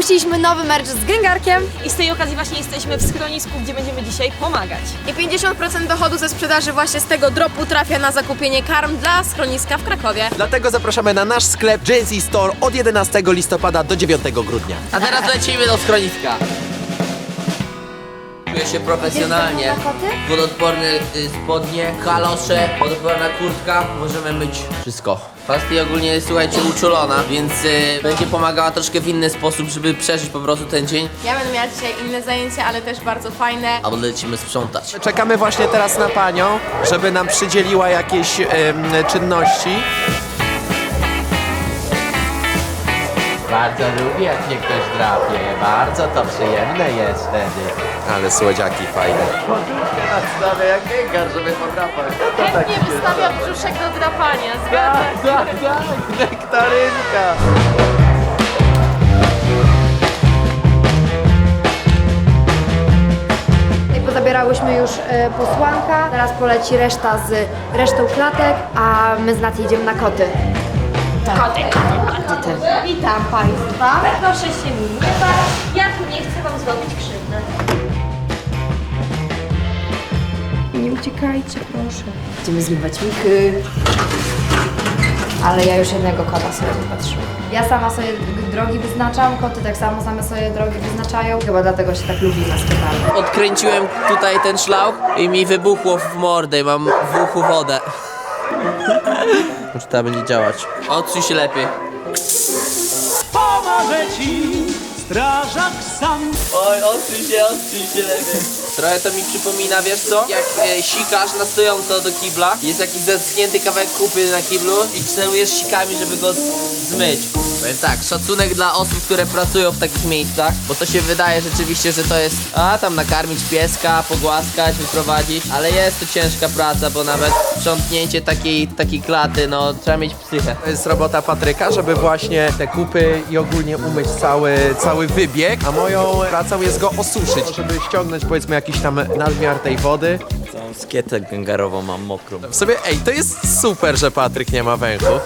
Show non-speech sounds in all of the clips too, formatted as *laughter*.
wypuściliśmy nowy merch z Gęgarkiem I z tej okazji właśnie jesteśmy w schronisku, gdzie będziemy dzisiaj pomagać. i 50% dochodu ze sprzedaży właśnie z tego dropu trafia na zakupienie karm dla schroniska w Krakowie. Dlatego zapraszamy na nasz sklep JNC Store od 11 listopada do 9 grudnia. A teraz lecimy do schroniska. Czuję się profesjonalnie. Wodoodporne y, spodnie, kalosze, wodoodporna kurtka. Możemy myć wszystko. Pasty ogólnie jest, słuchajcie, uczulona, więc y, będzie pomagała troszkę w inny sposób, żeby przeżyć po prostu ten dzień. Ja będę miała dzisiaj inne zajęcia, ale też bardzo fajne. Albo lecimy sprzątać. Czekamy właśnie teraz na panią, żeby nam przydzieliła jakieś em, czynności. Bardzo lubię, jak mnie ktoś drapie. Bardzo to przyjemne jest wtedy. Ale słodziaki fajne. Nadstawia jak gęgar, żeby podrapać. Chętnie wystawia brzuszek do drapania, zgadza Tak, tak, nektarynka. I pozabierałyśmy już e, posłanka, teraz poleci reszta z resztą klatek, a my z Nati idziemy na koty. Koty. Koty. Witam Państwa. Proszę się mi nie bać. Ja tu nie chcę Wam zrobić krzywdy. Nie uciekajcie, proszę. Będziemy zmywać michy. Ale ja już jednego kota sobie wypatrzyłam. Ja sama sobie drogi wyznaczam, koty tak samo same sobie drogi wyznaczają. Chyba dlatego się tak lubimy spytamy. Odkręciłem tutaj ten szlauch i mi wybuchło w mordę i mam w uchu wodę. Czy to będzie działać? Odsuń się lepiej. Pomoże ci strażak sam. Oj, odsuń się, odsuń się lepiej. Trochę to mi przypomina, wiesz co? Jak e, sikasz na stojąco do kibla, jest jakiś zaschnięty kawałek kupy na kiblu i celujesz sikami, żeby go zmyć. Powiem tak, szacunek dla osób, które pracują w takich miejscach, bo to się wydaje rzeczywiście, że to jest, a tam nakarmić pieska, pogłaskać, wyprowadzić, ale jest to ciężka praca, bo nawet sprzątnięcie takiej, takiej klaty, no trzeba mieć psychę. To jest robota Patryka, żeby właśnie te kupy i ogólnie umyć cały, cały wybieg, a moją pracą jest go osuszyć, żeby ściągnąć powiedzmy jakiś tam nadmiar tej wody. Całą skietę gęgarową mam mokrą. W sobie, ej, to jest super, że Patryk nie ma węchu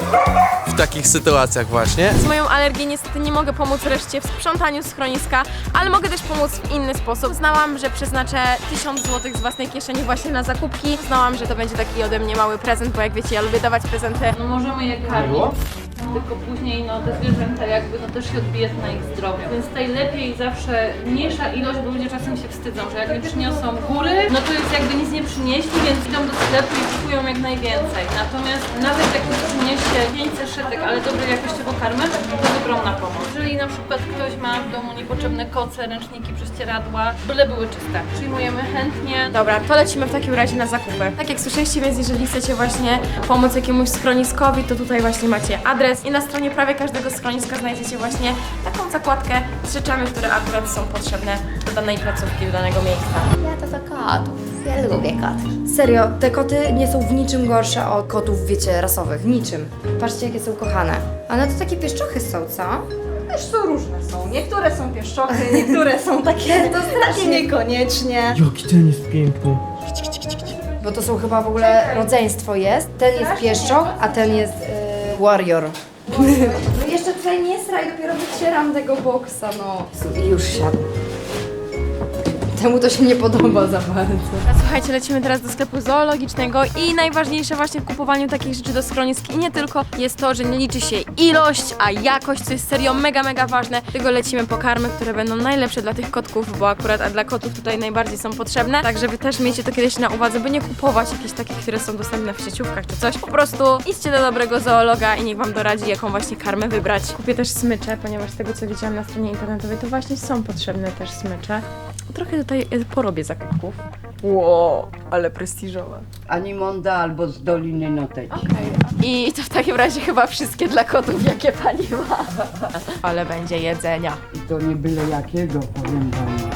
w takich sytuacjach właśnie. Z moją alergią niestety nie mogę pomóc reszcie w sprzątaniu schroniska, ale mogę też pomóc w inny sposób. Znałam, że przeznaczę 1000 zł z własnej kieszeni właśnie na zakupki. Znałam, że to będzie taki ode mnie mały prezent, bo jak wiecie, ja lubię dawać prezenty. No możemy je karmić, tylko później no, te zwierzęta jakby no, też się odbije na ich zdrowiu. Więc najlepiej zawsze mniejsza ilość, bo ludzie czasem się wstydzą, że jak nie przyniosą góry, no to jest jakby nic nie przynieśli, więc idą do sklepu i kupują jak najwięcej. Natomiast nawet jak ktoś przyniesie 500 szytek, ale dobrej jakościowo karmę, to dobrą na pomoc. Jeżeli na przykład ktoś ma w domu niepotrzebne koce, ręczniki, prześcieradła, byle były czyste. Przyjmujemy chętnie. Dobra, to lecimy w takim razie na zakupy. Tak jak słyszeliście, więc jeżeli chcecie właśnie pomóc jakiemuś schroniskowi, to tutaj właśnie macie adres i na stronie prawie każdego schroniska znajdziecie właśnie taką zakładkę z rzeczami, które akurat są potrzebne do danej placówki, do danego miejsca. Ja to za kotów. Ja lubię koty. Serio, te koty nie są w niczym gorsze od kotów, wiecie, rasowych. Niczym. Patrzcie, jakie są kochane. One to takie pieszczochy są, co? Też są różne są. Niektóre są pieszczochy, *laughs* niektóre są takie, *laughs* To strasznie. niekoniecznie. Jaki ten jest piękny. Bo to są chyba w ogóle rodzeństwo jest. Ten jest pieszczoch, a ten jest y, warrior. No jeszcze tutaj nie sraj, dopiero wycieram tego boksa, no. I już siadł. Temu to się nie podoba za bardzo. A Słuchajcie, lecimy teraz do sklepu zoologicznego i najważniejsze właśnie w kupowaniu takich rzeczy do schronisk i nie tylko jest to, że nie liczy się ilość, a jakość, co jest serio mega, mega ważne. Tylko lecimy po karmy, które będą najlepsze dla tych kotków, bo akurat a dla kotów tutaj najbardziej są potrzebne. Także wy też miejcie to kiedyś na uwadze, by nie kupować jakichś takich, które są dostępne w sieciówkach czy coś. Po prostu idźcie do dobrego zoologa i niech wam doradzi, jaką właśnie karmę wybrać. Kupię też smycze, ponieważ z tego co widziałam na stronie internetowej, to właśnie są potrzebne też smycze. Trochę tutaj y, porobię zakupków. Ło, ale prestiżowe. Animonda albo z Doliny Noteci. I to w takim razie chyba wszystkie dla kotów, jakie pani ma. Ale będzie jedzenia. I to nie byle jakiego, powiem wam.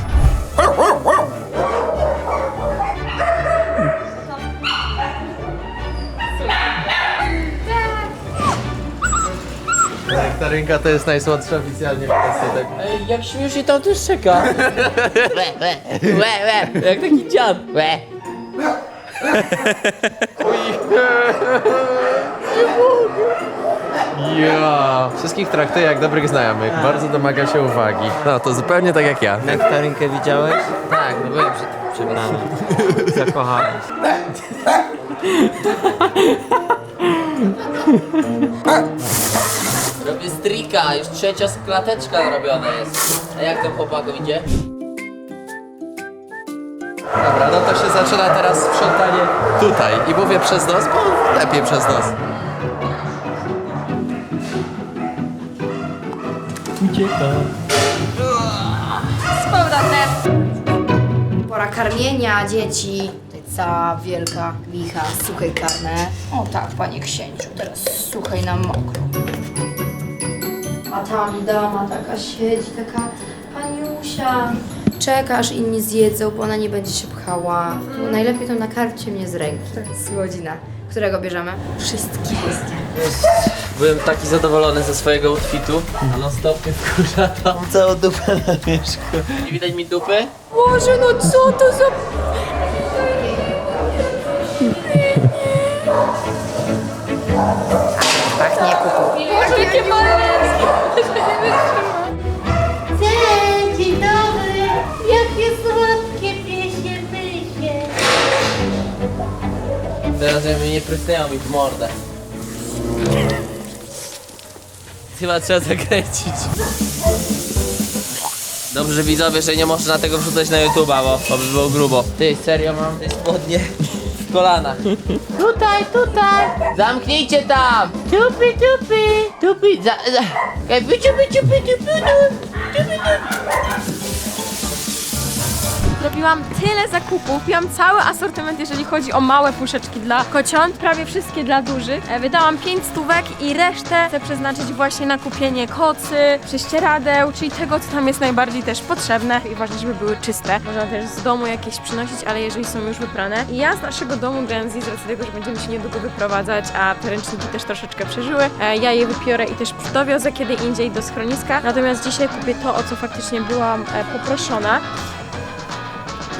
Nektarynka to jest najsłodsza oficjalnie w Polsce. Tak. Ej, jak śmiesznie tam też czeka. Łe, *laughs* łe, łe, łe. Jak taki dziad. Łe. Ja. Wszystkich traktuje jak dobrych znajomych. Bardzo domaga się uwagi. No to zupełnie tak jak ja. Nektarynkę widziałeś? Tak, no byłem przed tym przebrany. Zakochałeś. *laughs* Robię strika, już trzecia klateczka robiona jest. A jak to chłopakom idzie? Dobra, no to się zaczyna teraz sprzątanie tutaj. I mówię przez nos, bo lepiej przez nos. Pora karmienia dzieci. Tutaj cała wielka licha suchej karmy. O tak, panie księciu, teraz suchej na mokro. A tam dama taka siedzi, taka paniusia. Czeka, aż inni zjedzą, bo ona nie będzie się pchała. Najlepiej to nakarmcie mnie z ręki. Z godzina. Którego bierzemy? Wszystkie. Byłem taki zadowolony ze swojego outfitu, a non stop mnie wkurza to. Mam całą dupę na wierzchu. Nie widać mi dupy? Boże, no co to za... Pachnie kuku. Boże, jakie malutkie! Teraz mnie nie prysnęło mi w mordę. Chyba trzeba zakręcić. Dobrze widzowie, że nie można tego wrzucać na YouTube'a, bo, bo by było grubo. Ty, serio mam te spodnie w kolanach. Tutaj, tutaj! Zamknijcie tam! Tupy, tupy! Tupy, za... za... Tupy, tupy, tupy, tupy, tupy. Zrobiłam tyle zakupów, kupiłam cały asortyment, jeżeli chodzi o małe puszeczki dla kociąt, prawie wszystkie dla dużych. E, Wydałam 5 stówek i resztę chcę przeznaczyć właśnie na kupienie kocy, prześcieradeł, czyli tego, co tam jest najbardziej też potrzebne i ważne, żeby były czyste. Można też z domu jakieś przynosić, ale jeżeli są już wyprane. I ja z naszego domu Gen Z, racji tego, że będziemy się niedługo wyprowadzać, a te ręczniki też troszeczkę przeżyły, e, ja je wypiorę i też dowiozę kiedy indziej do schroniska. Natomiast dzisiaj kupię to, o co faktycznie byłam e,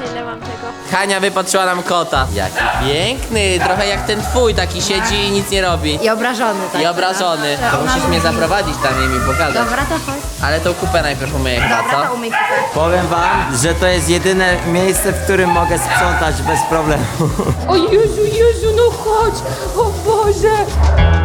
Tyle mam tego. Hania wypatrzyła nam kota. Jaki piękny, trochę jak ten twój, taki siedzi i nic nie robi. I obrażony, tak? I obrażony. To musisz mnie zaprowadzić tam i mi pokazać. Dobra, to chodź. Ale tą kupę najpierw umyję chyba, Dobra, to co? umyj kupę. Powiem wam, że to jest jedyne miejsce, w którym mogę sprzątać bez problemu. O Jezu, Jezu, no chodź! O Boże!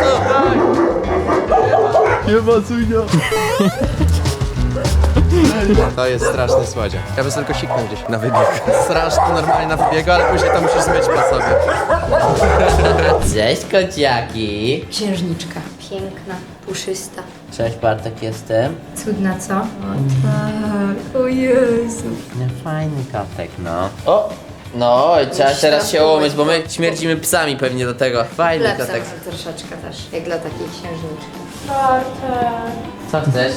Patrz tu. To jest straszny słodziak. Ja bym tylko siknął gdzieś na wybieg. Straszny normalnie na wybiegu, ale później to musisz zmyć po sobie. Cześć kociaki. Księżniczka. Piękna, puszysta. Cześć Bartek jestem. Cudna, co? O tak. O Jezu. No fajny katek, no. O! No, trzeba teraz się umyć, bo my śmierdzimy psami pewnie do tego. Fajny Lepsza katek. może troszeczkę też, jak dla takiej księżniczki. Co chcesz?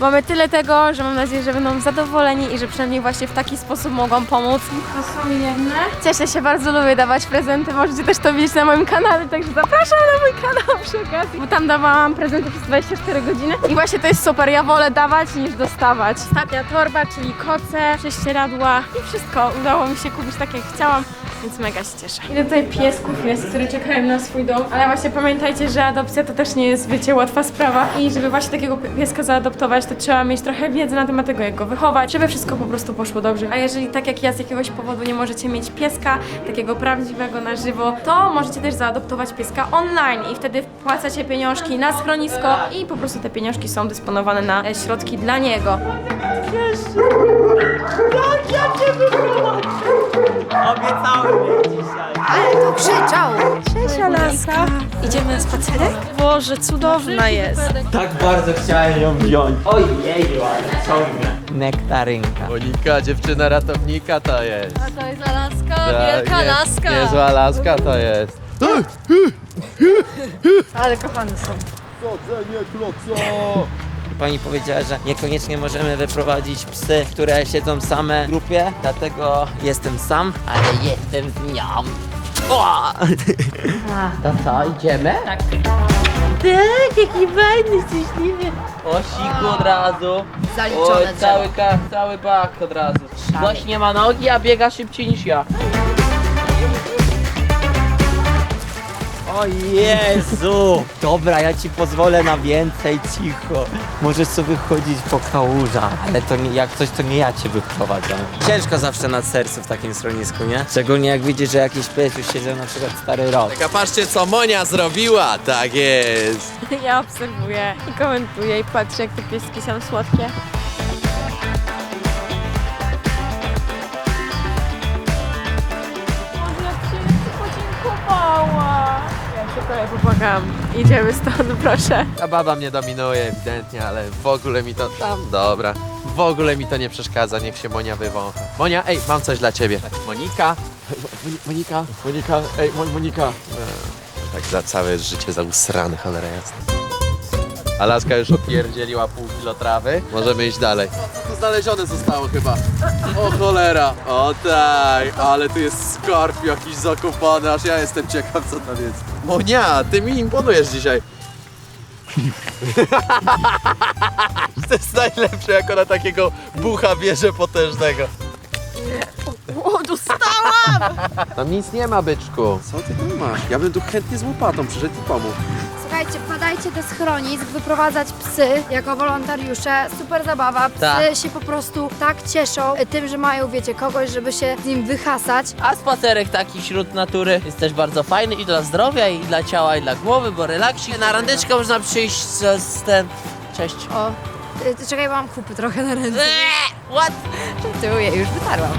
Mamy tyle tego, że mam nadzieję, że będą zadowoleni i że przynajmniej właśnie w taki sposób mogą pomóc. To są jedne. Cieszę się, bardzo lubię dawać prezenty, możecie też to widzieć na moim kanale, także zapraszam na mój kanał przy okazji, bo tam dawałam prezenty przez 24 godziny i właśnie to jest super, ja wolę dawać niż dostawać. Ostatnia torba, czyli koce, prześcieradła i wszystko udało mi się kupić tak jak chciałam. Więc mega się cieszę. Ile tutaj piesków jest, które czekają na swój dom, ale właśnie pamiętajcie, że adopcja to też nie jest, wiecie, łatwa sprawa i żeby właśnie takiego pieska zaadoptować, to trzeba mieć trochę wiedzy na temat tego, jak go wychować, żeby wszystko po prostu poszło dobrze. A jeżeli tak jak ja z jakiegoś powodu nie możecie mieć pieska, takiego prawdziwego na żywo, to możecie też zaadoptować pieska online i wtedy wpłacacie pieniążki na schronisko i po prostu te pieniążki są dysponowane na e, środki dla niego. Obiecały mnie dzisiaj. Ale to krzyczał! Cześć Alaska! Idziemy na spacerek? Boże, cudowna jest. Tak bardzo chciałem ją wziąć. Ojeju, ale ciągle. Nektarynka. Monika, dziewczyna ratownika to jest. To jest Alaska, Tak, wielka nie- laska. Niezła laska to jest. Ale kochane są. Pani powiedziała, że niekoniecznie możemy wyprowadzić psy, które siedzą same w grupie, dlatego jestem sam, ale jestem z nią. O! *laughs* To co, idziemy? Tak. Tak, jaki fajny, szczęśliwy. O, siku od razu. Zaliczone Oj, cały, ka- cały bak od razu. Gość nie ma nogi, a biega szybciej niż ja. O Jezu! Dobra, ja ci pozwolę na więcej, cicho. Możesz sobie chodzić po kałużach, ale to nie, jak coś, to nie ja cię wyprowadzam. Ciężko zawsze na sercu w takim schronisku, nie? Szczególnie jak widzisz, że jakiś pies już siedział na przykład stary rok. Taka patrzcie co Monia zrobiła, tak jest. *laughs* Ja obserwuję i komentuję i patrzę, jak te pieski są słodkie. Popłakałam. Idziemy stąd, *laughs* proszę. Ta baba mnie dominuje ewidentnie, ale w ogóle mi to tam, dobra. W ogóle mi to nie przeszkadza, niech się Monia wywącha. Monia, ej, mam coś dla ciebie. Monika, Moni- *laughs* Monika, Monika, ej, Mon- Monika. E, tak za całe życie za usrany, cholera jasna. Alaska już opierdzieliła pół kilo trawy. Możemy iść dalej. To znalezione zostało chyba. O cholera. O tak, ale tu jest skarb jakiś zakopany, aż ja jestem ciekaw co tam jest. Monia, ty mi imponujesz dzisiaj. To jest najlepsze, jak ona takiego bucha bierze potężnego. O, dostałam! Tam nic nie ma, byczku. Co ty tu masz? Ja bym tu chętnie z łopatą przyszedł i pomógł. Słuchajcie, wpadajcie do schronisk, wyprowadzać psy jako wolontariusze. Super zabawa. Psy Tak. się po prostu tak cieszą tym, że mają, wiecie, kogoś, żeby się z nim wyhasać. A spacerek taki wśród natury jest też bardzo fajny i dla zdrowia, i dla ciała, i dla głowy, bo relaksik. Na randeczkę można przyjść z, z ten... Cześć. O, y, czekaj, bo mam kupy trochę na ręce. Eee, what? Tyłuję, już wytarłam.